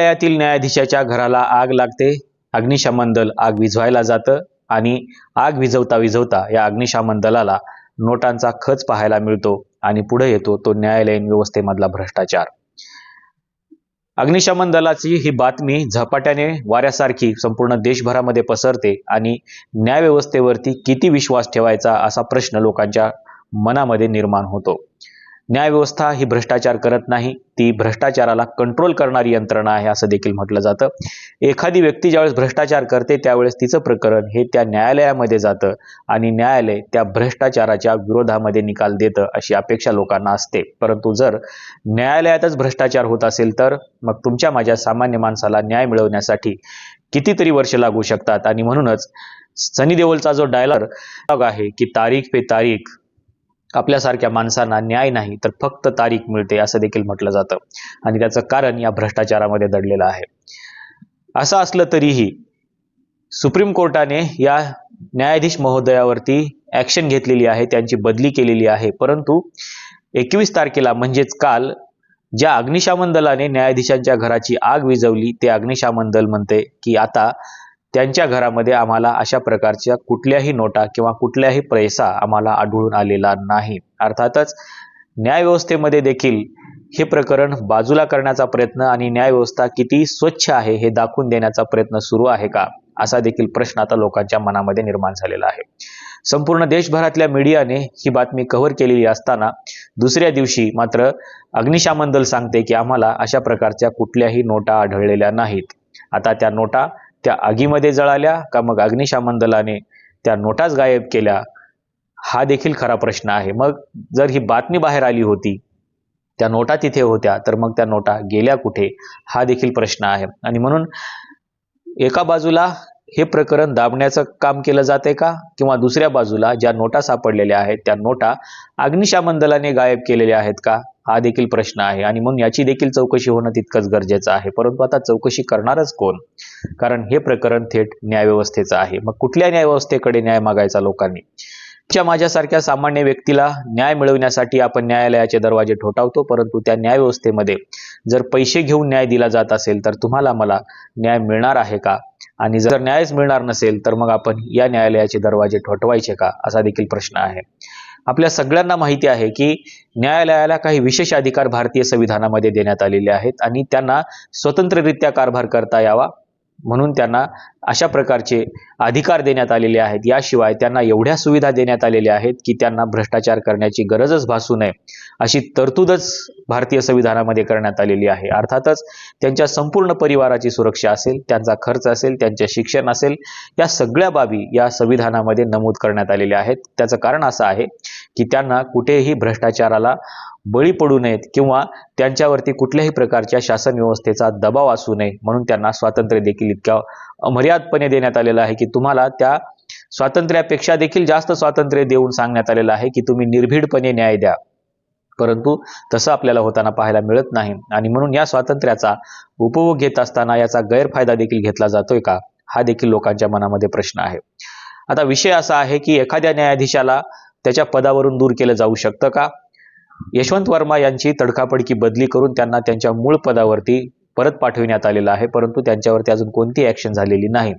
न्यायालयातील न्यायाधीशाच्या घराला आग लागते. अग्निशमन दल आग विझवायला जातं आणि आग विझवता विझवता या अग्निशमन दलाला नोटांचा खच पाहायला मिळतो आणि पुढे येतो तो न्यायालयीन व्यवस्थेमधला भ्रष्टाचार. अग्निशमन दलाची ही बातमी झपाट्याने वाऱ्यासारखी संपूर्ण देशभरामध्ये पसरते आणि न्यायव्यवस्थेवरती किती विश्वास ठेवायचा असा प्रश्न लोकांच्या मनामध्ये निर्माण होतो. न्यायव्यवस्था ही भ्रष्टाचार करत नाही ती भ्रष्टाचाराला कंट्रोल करणारी यंत्रणा आहे असं देखील म्हटलं जातं. एखादी व्यक्ती ज्यावेळेस भ्रष्टाचार करते त्यावेळेस तिचं प्रकरण हे त्या न्यायालयामध्ये जातं आणि न्यायालय त्या भ्रष्टाचाराच्या विरोधामध्ये निकाल देतं अशी अपेक्षा लोकांना असते. परंतु जर न्यायालयातच भ्रष्टाचार होत असेल तर मग तुमच्या माझ्या सामान्य माणसाला न्याय मिळवण्यासाठी कितीतरी वर्ष लागू शकतात. आणि म्हणूनच सनी देओलचा जो डायलॉग आहे की तारीख पे तारीख आपल्यासारख्या माणसांना न्याय नाही तर फक्त तारीख मिळते असं देखील म्हटलं जातं. आणि त्याचं कारण या भ्रष्टाचारामध्ये दडलेलं आहे. असं असलं तरीही सुप्रीम कोर्टाने या न्यायाधीश महोदयावरती ॲक्शन घेतलेली आहे त्यांची बदली केलेली आहे. परंतु एकवीस तारखेला म्हणजेच काल ज्या अग्निशामन दलाने न्यायाधीशांच्या घराची आग विझवली ते अग्निशामन दल म्हणते की आता त्यांच्या घरामध्ये आम्हाला अशा प्रकारच्या कुठल्याही नोटा किंवा कुठल्याही पैसा आम्हाला आढळून आलेला नाही. अर्थातच न्यायव्यवस्थेमध्ये देखील हे प्रकरण बाजूला करण्याचा प्रयत्न आणि न्यायव्यवस्था किती स्वच्छ आहे हे दाखवून देण्याचा प्रयत्न सुरू आहे का? असा देखील प्रश्न आता लोकांच्या मनामध्ये निर्माण झालेला आहे. संपूर्ण देशभरातल्या मीडियाने ही बातमी कव्हर केलेली असताना दुसऱ्या दिवशी मात्र अग्निशामन दल सांगते की आम्हाला अशा प्रकारच्या कुठल्याही नोटा आढळलेल्या नाहीत. आता त्या नोटा त्या आगीमध्ये जळाल्या का मग अग्निशामन दलाने त्या नोटाच गायब केल्या? हा देखील खरा प्रश्न आहे. मग जर ही बातमी बाहेर आली होती त्या नोटा तिथे होत्या तर मग त्या नोटा गेल्या कुठे? हा देखील प्रश्न आहे. आणि म्हणून एका बाजूला हे प्रकरण दाबण्याचं काम केलं जाते का? किंवा दुसऱ्या बाजूला ज्या नोटा सापडलेल्या आहेत त्या नोटा अग्निशामन दलाने गायब केलेल्या आहेत का? हा देखील प्रश्न आहे. आणि म्हणून याची देखील चौकशी होणं तितकंच गरजेचं आहे. परंतु आता चौकशी करणारच कोण? कारण हे प्रकरण थेट न्यायव्यवस्थेचं आहे. मग कुठल्या न्यायव्यवस्थेकडे न्याय मागायचा लोकांनी? च्या माझ्यासारख्या सामान्य व्यक्तीला न्याय मिळवण्यासाठी आपण न्यायालयाचे दरवाजे ठोठावतो. परंतु त्या न्यायव्यवस्थेमध्ये जर पैसे घेऊन न्याय दिला जात असेल तर तुम्हाला मला न्याय मिळणार आहे का? आणि जर न्यायच मिळणार नसेल तर मग आपण या न्यायालयाचे दरवाजे ठोठवायचे का? असा देखील प्रश्न आहे. आपल्या सगळ्यांना माहिती आहे की न्यायालयाला काही विशेष अधिकार भारतीय संविधानामध्ये देण्यात आलेले आहेत आणि त्यांना स्वतंत्ररित्या कारभार करता यावा म्हणून त्यांना अशा प्रकारचे अधिकार देण्यात आलेले आहेत. याशिवाय त्यांना एवढ्या सुविधा देण्यात आलेल्या आहेत की त्यांना भ्रष्टाचार करण्याची गरजच भासू नये अशी तरतूदच भारतीय संविधानामध्ये करण्यात आलेली आहे. अर्थातच त्यांच्या संपूर्ण परिवाराची सुरक्षा असेल त्यांचा खर्च असेल त्यांचे शिक्षण असेल या सगळ्या बाबी या संविधानामध्ये नमूद करण्यात आलेल्या आहेत. त्याचं कारण असं आहे की त्यांना कुठेही भ्रष्टाचाराला बळी पडू नयेत किंवा त्यांच्यावरती कुठल्याही प्रकारच्या शासन व्यवस्थेचा दबाव असू नये म्हणून त्यांना स्वातंत्र्य देखील इतक्या अमर्यादपणे देण्यात आलेलं आहे की तुम्हाला त्या स्वातंत्र्यापेक्षा देखील जास्त स्वातंत्र्य देऊन सांगण्यात आलेलं आहे की तुम्ही निर्भीडपणे न्याय द्या. परंतु तसं आपल्याला होताना पाहायला मिळत नाही. आणि म्हणून या स्वातंत्र्याचा उपभोग घेत असताना याचा गैरफायदा देखील घेतला जातोय का? हा देखील लोकांच्या मनामध्ये प्रश्न आहे. आता विषय असा आहे की एखाद्या न्यायाधीशाला त्याच्या पदावरून दूर केलं जाऊ शकतं का? यशवंत वर्मा यांची तडकाफडकी बदली करून त्यांना त्यांच्या मूळ पदावरती परत पाठविण्यात आलेलं आहे परंतु त्यांच्यावरती अजून कोणती ॲक्शन झालेली नाही.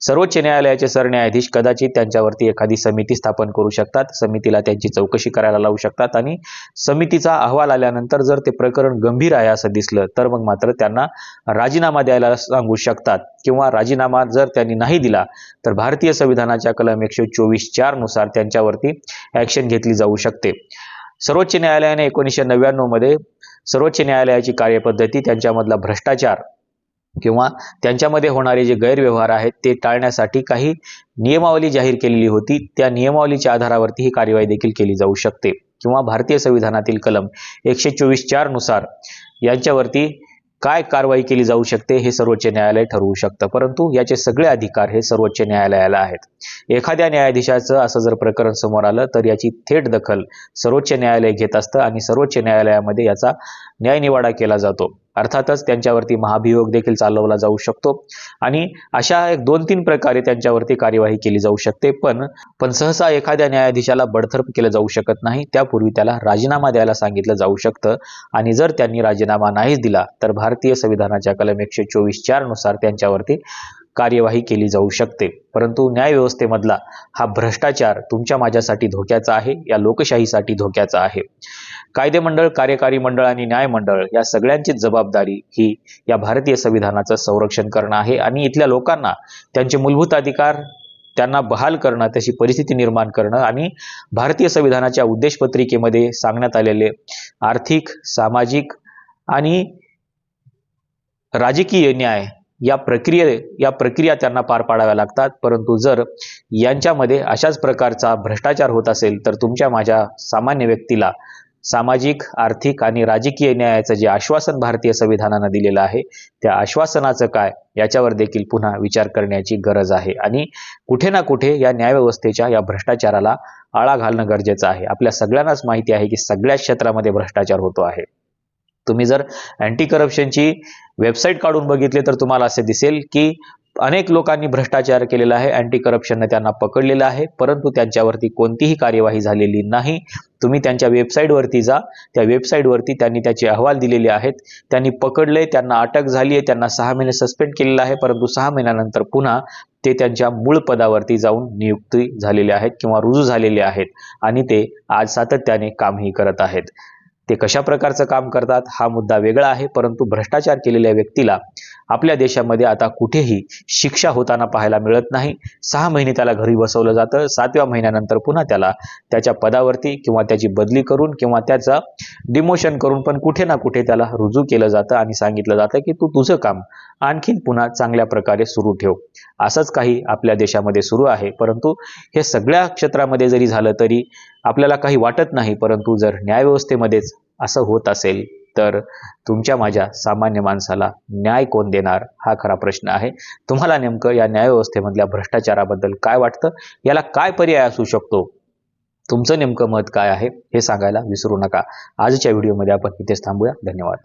सर्वोच्च न्यायालयाचे सरन्यायाधीश कदाचित त्यांच्यावरती एखादी समिती स्थापन करू शकतात समितीला त्यांची चौकशी करायला लावू शकतात आणि समितीचा अहवाल आल्यानंतर जर ते प्रकरण गंभीर आहे असं दिसलं तर मग मात्र त्यांना राजीनामा द्यायला सांगू शकतात किंवा राजीनामा जर त्यांनी नाही दिला तर भारतीय संविधानाच्या कलम एकशे चोवीस चारनुसार त्यांच्यावरती ॲक्शन घेतली जाऊ शकते. सर्वोच्च न्यायालयाने एकोणीसशे नव्याण्णवमध्ये सर्वोच्च न्यायालयाची कार्यपद्धती त्यांच्यामधला भ्रष्टाचार किंवा त्यांच्यामध्ये होणारे जे गैरव्यवहार आहेत ते टाळण्यासाठी काही नियमावली जाहीर केलेली होती. त्या नियमावलीच्या आधारावरती ही कार्यवाही देखील केली जाऊ शकते. किंवा भारतीय संविधानातील कलम एकशे चोवीस चारनुसार यांच्यावरती काय कारवाई केली जाऊ शकते हे सर्वोच्च न्यायालय ठरवू शकतं. परंतु याचे सगळे अधिकार हे सर्वोच्च न्यायालयाला आहेत. एखाद्या न्यायाधीशाचं असं जर प्रकरण समोर आलं तर याची थेट दखल सर्वोच्च न्यायालय घेत असतं आणि सर्वोच्च न्यायालयामध्ये याचा न्यायनिवाडा केला जातो. अर्थातच त्यांच्यावरती महाभियोग देखील चालवला जाऊ शकतो. आणि अशा एक दोन तीन प्रकारे त्यांच्यावरती कार्यवाही केली जाऊ शकते पण पण सहसा एखाद्या न्यायाधीशाला बडतर्फ केलं जाऊ शकत नाही. त्यापूर्वी त्याला राजीनामा द्यायला सांगितलं जाऊ शकतं. आणि जर त्यांनी राजीनामा नाहीच दिला तर भारतीय संविधानाच्या कलम एकशे चोवीस चारनुसार त्यांच्यावरती कार्यवाही केली जाऊ शकते. परंतु न्यायव्यवस्थेमधला हा भ्रष्टाचार तुमच्या माझ्यासाठी धोक्याचा आहे या लोकशाहीसाठी धोक्याचा आहे. कायदे मंडळ कार्यकारी मंडळ आणि न्याय मंडळ या सगळ्यांचीच जबाबदारी ही या भारतीय संविधानाचं संरक्षण करणं आहे आणि इथल्या लोकांना त्यांचे मूलभूत अधिकार त्यांना बहाल करणं त्याची परिस्थिती निर्माण करणं आणि भारतीय संविधानाच्या उद्देशपत्रिकेमध्ये सांगण्यात आलेले आर्थिक सामाजिक आणि राजकीय न्याय या प्रक्रिये या प्रक्रिया त्यांना पार पाडाव्या लागतात. परंतु जर यांच्यामध्ये अशाच प्रकारचा भ्रष्टाचार होत असेल तर तुमच्या माझ्या सामान्य व्यक्तीला सामाजिक आर्थिक आणि राजकीय न्यायाचं जे आश्वासन भारतीय संविधानानं दिलेलं आहे त्या आश्वासनाचं काय याच्यावर देखील पुन्हा विचार करण्याची गरज आहे. आणि कुठे ना कुठे या न्यायव्यवस्थेच्या या भ्रष्टाचाराला आळा घालणं गरजेचं आहे. आपल्या सगळ्यांनाच माहिती आहे की सगळ्याच क्षेत्रामध्ये भ्रष्टाचार होतो आहे. तुम्ही जर अँटी करप्शनची वेबसाईट काढून बघितले तर तुम्हाला असे दिसेल की अनेक लोकांनी भ्रष्टाचार केलेला आहे अँटी करप्शनने त्यांना पकडलेलं आहे परंतु त्यांच्यावरती कोणतीही कार्यवाही झालेली नाही. तुम्ही त्यांच्या वेबसाईटवरती जा. त्या वेबसाईटवरती त्यांनी त्याचे अहवाल दिलेले आहेत. त्यांनी पकडले त्यांना अटक झाली आहे त्यांना सहा महिने सस्पेंड केलेलं आहे परंतु सहा महिन्यानंतर पुन्हा ते त्यांच्या मूळ पदावरती जाऊन नियुक्ती झालेले आहेत किंवा रुजू झालेले आहेत आणि ते आज सातत्याने कामही करत आहेत. ते कशा प्रकारचं काम करतात हा मुद्दा वेगळा आहे परंतु भ्रष्टाचार केलेल्या व्यक्तीला आपल्या देशामध्ये आता कुठेही शिक्षा होताना पाहायला मिळत नाही. सहा महिने त्याला घरी बसवलं जातं. सातव्या महिन्यानंतर पुन्हा त्याला त्याच्या पदावरती किंवा त्याची बदली करून किंवा त्याचा डिमोशन करून पण कुठे ना कुठे त्याला रुजू केलं जातं आणि सांगितलं जातं की तू तुझं काम आणखीन पुन्हा चांगल्या प्रकारे सुरू ठेव. असंच काही आपल्या देशामध्ये सुरू आहे. परंतु हे सगळ्या क्षेत्रामध्ये जरी झालं तरी आपल्याला काही वाटत नाही. परंतु जर न्यायव्यवस्थेमध्येच असं होत असेल तर तुमच्या माझ्या सामान्य माणसाला न्याय कोण देणार हा खरा प्रश्न आहे. तुम्हाला नेमकं या न्यायव्यवस्थेमधल्या भ्रष्टाचाराबद्दल काय वाटतं? याला काय पर्याय असू शकतो? तुमचं नेमकं मत काय आहे हे सांगायला विसरू नका. आजच्या व्हिडिओमध्ये आपण इथेच थांबूया. धन्यवाद.